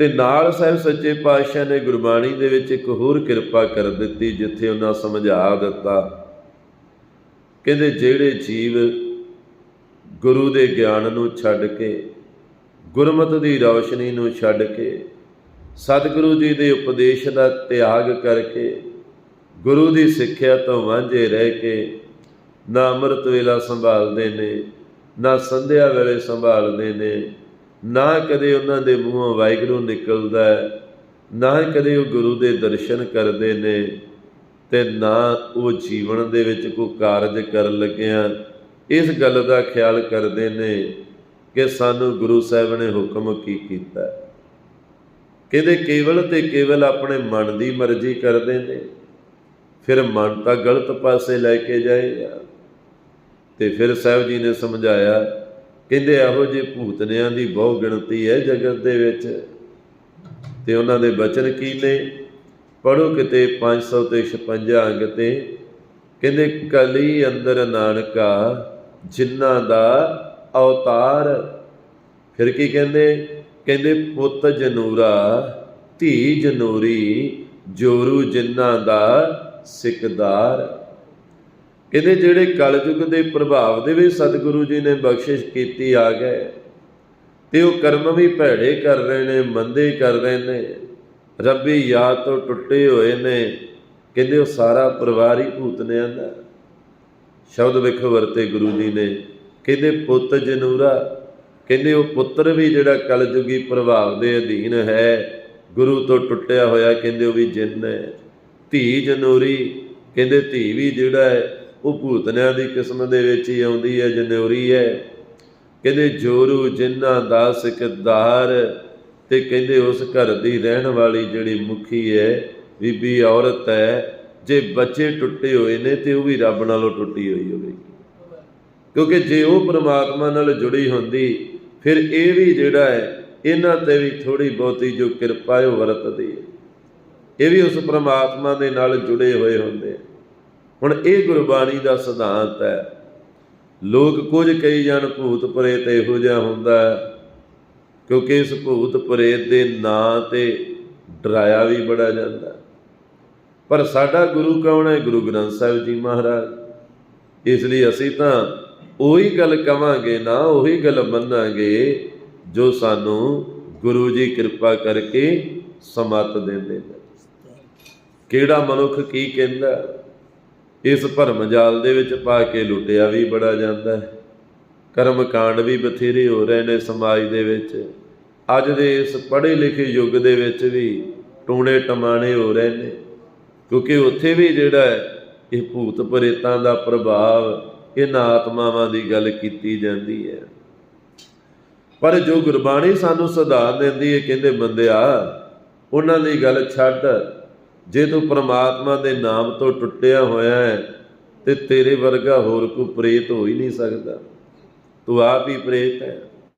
ਤੇ ਨਾਲ ਸਾਹਿਬ ਸੱਚੇ ਪਾਤਸ਼ਾਹ ਨੇ ਗੁਰਬਾਣੀ ਦੇ ਵਿੱਚ ਇੱਕ ਹੋਰ ਕਿਰਪਾ ਕਰ ਦਿੱਤੀ, ਜਿੱਥੇ ਉਹਨਾਂ ਸਮਝਾ ਦਿੱਤਾ, ਕਹਿੰਦੇ ਜਿਹੜੇ ਜੀਵ ਗੁਰੂ ਦੇ ਗਿਆਨ ਨੂੰ ਛੱਡ ਕੇ, ਗੁਰਮਤ ਦੀ ਰੌਸ਼ਨੀ ਨੂੰ ਛੱਡ ਕੇ, ਸਤਿਗੁਰੂ ਜੀ ਦੇ ਉਪਦੇਸ਼ ਦਾ ਤਿਆਗ ਕਰਕੇ, ਗੁਰੂ ਦੀ ਸਿੱਖਿਆ ਤੋਂ ਵਾਂਝੇ ਰਹਿ ਕੇ ਨਾ ਅੰਮ੍ਰਿਤ ਵੇਲਾ ਸੰਭਾਲਦੇ ਨੇ, ਨਾ ਸੰਧਿਆ ਵੇਲੇ ਸੰਭਾਲਦੇ ਨੇ ਨਾ ਕਦੇ ਉਹਨਾਂ ਦੇ ਮੂੰਹੋਂ ਵਾਹਿਗੁਰੂ ਨਿਕਲਦਾ ਨਾ ਕਦੇ ਉਹ ਗੁਰੂ ਦੇ ਦਰਸ਼ਨ ਕਰਦੇ ਨੇ ਤੇ ਨਾ ਉਹ ਜੀਵਨ ਦੇ ਵਿੱਚ ਕੋਈ ਕਾਰਜ ਕਰਨ ਲੱਗਿਆ ਇਸ ਗੱਲ ਦਾ ਖਿਆਲ ਕਰਦੇ ਨੇ ਕਿ ਸਾਨੂੰ ਗੁਰੂ ਸਾਹਿਬ ਨੇ ਹੁਕਮ ਕੀ ਕੀਤਾ ਹੈ। ਕਹਿੰਦੇ ਕੇਵਲ ਤੇ ਕੇਵਲ ਆਪਣੇ ਮਨ ਦੀ ਮਰਜ਼ੀ ਕਰਦੇ ਨੇ, ਫਿਰ ਮਨ ਤਾਂ ਗਲਤ ਪਾਸੇ ਲੈ ਕੇ ਜਾਏਗਾ ਤੇ ਫਿਰ ਸਾਹਿਬ ਜੀ ਨੇ ਸਮਝਾਇਆ ਕਹਿੰਦੇ ਇਹੋ ਜਿਹੇ ਭੂਤਨਿਆਂ ਦੀ ਬਹੁ ਗਿਣਤੀ ਹੈ ਜਗਤ ਦੇ ਵਿੱਚ। ਤੇ ਉਹਨਾਂ ਦੇ ਬਚਨ ਕੀ ਨੇ? ਪੜੋ ਕਿਤੇ 500 ਤੇ 56 ਅੰਗ ਤੇ। ਕਹਿੰਦੇ, ਕਲੀ ਅੰਦਰ ਨਾਨਕਾ ਜਿਨ੍ਹਾਂ ਦਾ ਅਵਤਾਰ ਫਿਰ ਕੀ ਕਹਿੰਦੇ? ਕਹਿੰਦੇ, ਪੁੱਤ ਜਨੂਰਾ, ਧੀ ਜਨੂਰੀ, ਜੋਰੂ ਜਿਨ੍ਹਾਂ ਦਾ ਸਿਕਦਾਰ। ਕਹਿੰਦੇ ਜਿਹੜੇ ਕਲਯੁਗ ਦੇ ਪ੍ਰਭਾਵ ਦੇ ਵਿੱਚ ਸਤਿਗੁਰੂ ਜੀ ਨੇ ਬਖਸ਼ਿਸ਼ ਕੀਤੀ ਆ ਗਏ ਤੇ ਉਹ ਕਰਮ ਵੀ ਭੈੜੇ ਕਰ ਰਹੇ ਨੇ, ਮੰਦੇ ਕਰ ਰਹੇ ਨੇ, ਰੱਬੀ ਯਾਦ ਤੋਂ ਟੁੱਟੇ ਹੋਏ ਨੇ, ਕਹਿੰਦੇ ਉਹ ਸਾਰਾ ਪਰਿਵਾਰ ਹੀ ਭੂਤਨਿਆਂ ਦਾ ਸ਼ਬਦ ਵੇਖੋ ਵਰਤੇ ਗੁਰੂ ਜੀ ਨੇ, ਕਹਿੰਦੇ ਪੁੱਤ ਜਨੂਰਾ, ਕਹਿੰਦੇ ਉਹ ਪੁੱਤਰ ਵੀ ਜਿਹੜਾ ਕਲਯੁਗੀ ਪ੍ਰਭਾਵ ਦੇ ਅਧੀਨ ਹੈ, ਗੁਰੂ ਤੋਂ ਟੁੱਟਿਆ ਹੋਇਆ ਕਹਿੰਦੇ ਉਹ ਵੀ ਜਿੰਨ ਹੈ। ਧੀ ਜਨੂਰੀ, ਕਹਿੰਦੇ ਧੀ ਵੀ ਜਿਹੜਾ ਹੈ ਉਹ ਭੂਤਨਿਆਂ ਦੀ ਕਿਸਮ ਦੇ ਵਿੱਚ ਹੀ ਆਉਂਦੀ ਹੈ ਜਨੂਰੀ ਹੈ। ਕਹਿੰਦੇ ਜੋਰੂ ਜਿਨ੍ਹਾਂ ਦਾ ਸਿਕਦਾਰ ਤੇ ਕਹਿੰਦੇ ਉਸ ਘਰ ਦੀ ਰਹਿਣ ਵਾਲੀ ਜਿਹੜੀ ਮੁਖੀ ਹੈ, ਬੀਬੀ ਔਰਤ ਹੈ, ਜੇ ਬੱਚੇ ਟੁੱਟੇ ਹੋਏ ਨੇ ਤੇ ਉਹ ਵੀ ਰੱਬ ਨਾਲੋਂ ਟੁੱਟੀ ਹੋਈ ਹੋਵੇਗੀ। ਕਿਉਂਕਿ ਜੇ ਉਹ ਪ੍ਰਮਾਤਮਾ ਨਾਲ ਜੁੜੀ ਹੁੰਦੀ, ਫਿਰ ਇਹ ਵੀ ਜਿਹੜਾ ਹੈ, ਇਹਨਾਂ ਤੇ ਵੀ ਥੋੜੀ ਬਹੁਤੀ ਜੋ ਕਿਰਪਾ ਹੈ, ਉਹ ਵਰਤਦੀ ਹੈ। ਇਹ ਵੀ ਉਸ ਪ੍ਰਮਾਤਮਾ ਦੇ ਨਾਲ ਜੁੜੇ ਹੋਏ ਹੁੰਦੇ ਆ। ਹੁਣ ਇਹ ਗੁਰਬਾਣੀ ਦਾ ਸਿਧਾਂਤ ਹੈ। ਲੋਕ ਕੁਝ ਕਈ ਜਨ ਭੂਤ ਪ੍ਰੇਤ ਇਹੋ ਜਿਹਾ ਹੁੰਦਾ ਹੈ, ਕਿਉਂਕਿ ਇਸ ਭੂਤ ਪ੍ਰੇਤ ਦੇ ਨਾਂ ਤੇ ਡਰਾਇਆ ਵੀ ਬੜਾ ਜਾਂਦਾ ਪਰ ਸਾਡਾ ਗੁਰੂ ਕੌਣ ਹੈ? ਗੁਰੂ ਗ੍ਰੰਥ ਸਾਹਿਬ ਜੀ ਮਹਾਰਾਜ। ਇਸ ਲਈ ਅਸੀਂ ਤਾਂ ਉਹੀ ਗੱਲ ਕਵਾਂਗੇ ਨਾ ਉਹੀ ਗੱਲ ਮੰਨਾਂਗੇ ਜੋ ਸਾਨੂੰ ਗੁਰੂ ਜੀ ਕਿਰਪਾ ਕਰਕੇ ਸਮਤ ਦਿੰਦੇ ਨੇ। ਕਿਹੜਾ ਮਨੁੱਖ ਕੀ ਕਹਿੰਦਾ? ਇਸ ਭਰਮ ਜਾਲ ਦੇ ਵਿੱਚ ਪਾ ਕੇ ਲੁੱਟਿਆ ਵੀ ਬੜਾ ਜਾਂਦਾ ਹੈ। ਕਰਮ ਕਾਂਡ ਵੀ ਬਥੇਰੇ ਹੋ ਰਹੇ ਨੇ ਸਮਾਜ ਦੇ ਵਿੱਚ। ਅੱਜ ਦੇ ਇਸ ਪੜ੍ਹੇ ਲਿਖੇ ਯੁੱਗ ਦੇ ਵਿੱਚ ਵੀ ਟੂਣੇ ਟਮਾਣੇ ਹੋ ਰਹੇ ਨੇ। ਕਿਉਂਕਿ ਉੱਥੇ ਵੀ ਜਿਹੜਾ ਇਹ ਭੂਤ ਪ੍ਰੇਤਾਂ ਦਾ ਪ੍ਰਭਾਵ ਇਹਨਾਂ ਆਤਮਾਵਾਂ ਦੀ ਗੱਲ ਕੀਤੀ ਜਾਂਦੀ ਹੈ। ਪਰ ਜੋ ਗੁਰਬਾਣੀ ਸਾਨੂੰ ਸੁਧਾਰ ਦਿੰਦੀ ਹੈ, ਕਹਿੰਦੇ ਬੰਦਿਆ, ਉਹਨਾਂ ਦੀ ਗੱਲ ਛੱਡ। ਜੇ ਤੂੰ ਪ੍ਰਮਾਤਮਾ ਦੇ ਨਾਮ ਤੋਂ ਟੁੱਟਿਆ ਹੋਇਆ ਹੈ, ਤੇ ਤੇਰੇ ਵਰਗਾ ਹੋਰ ਕੋਈ ਪ੍ਰੇਤ ਹੋ ਹੀ ਨਹੀਂ ਸਕਦਾ। ਤੂੰ ਆਪ ਹੀ ਪ੍ਰੇਤ ਹੈ।